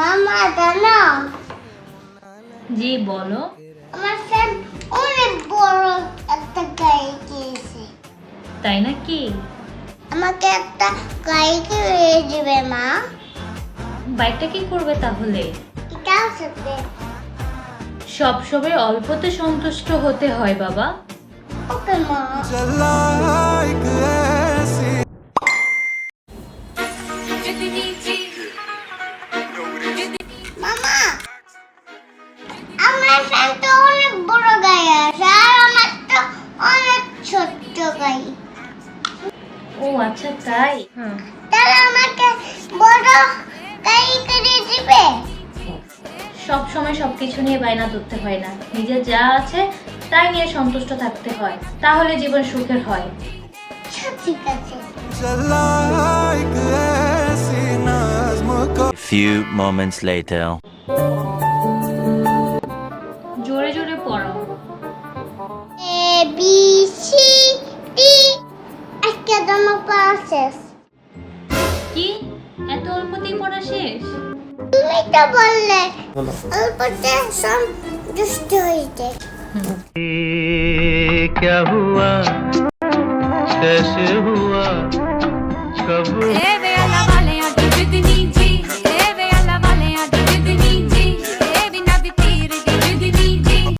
মামা জানো? জি বলো। আমার ফ্রেন্ড অনেক বড় একটা গাড়ি কিনেছে। তাই নাকি? আমাকে একটা গাড়ি কিনে দিবে মা। বাইকটা কি করবে তাহলে? এটা সাথে সব সময় অল্পতে সন্তুষ্ট হতে হয় বাবা। ওকে মা। মামা ও আচ্ছা তাই? তাহলে আমাকে বড় গাড়ি কিনে দিবে। সব সময় সব কিছু নিয়ে বায়না ধরতে হয় না। নিজের যা আছে তাই নিয়ে সন্তুষ্ট থাকতে হয়। তাহলে জীবন সুখের হয়। ঠিক আছে। Few moments later. জোরে জোরে পড়ো আজকে তোমার পড়া শেষ কি এত অল্পতেই পড়া শেষ তুমি তো বললে অল্পতে সব দুষ্ট হয়েছে क्या हुआ कैसे हुआ कब